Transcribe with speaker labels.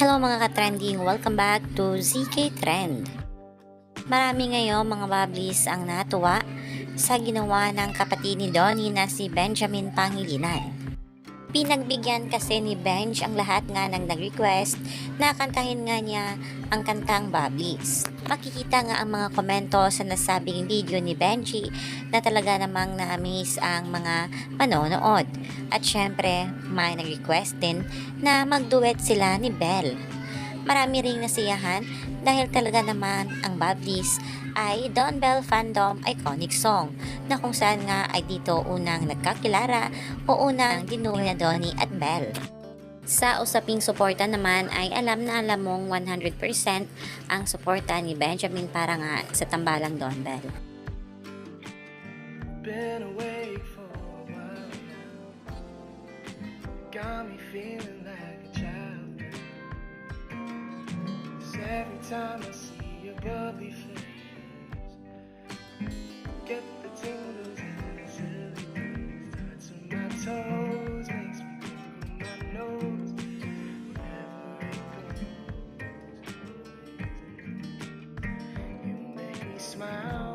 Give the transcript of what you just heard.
Speaker 1: Hello mga ka-trending, welcome back to ZK Trend. Marami ngayon mga bablis ang natuwa sa ginawa ng kapatid ni Donnie na si Benjamin Pangilinan. Pinagbigyan kasi ni Benj ang lahat nga ng nag-request na kantahin nga niya ang kantang Bablis. Makikita nga ang mga komento sa nasabing video ni Benji na talaga namang na-amaze ang mga manonood. At syempre, may nag-request din na magduet sila ni Belle. Marami ring nasiyahan dahil talaga naman ang Bablis ay Don Bell Fandom iconic song na kung saan nga ay dito unang nagkakilala o unang dinuli na Donnie at Belle. Sa usaping suporta naman ay alam na alam mong 100% ang suporta ni Benjamin para nga sa tambalang Don Bell.
Speaker 2: Been away for a while. Got me feeling like every time I see your bubbly face, get the tingles and the chills. Touching my toes makes me tingle my nose. Wherever it goes, you make me smile.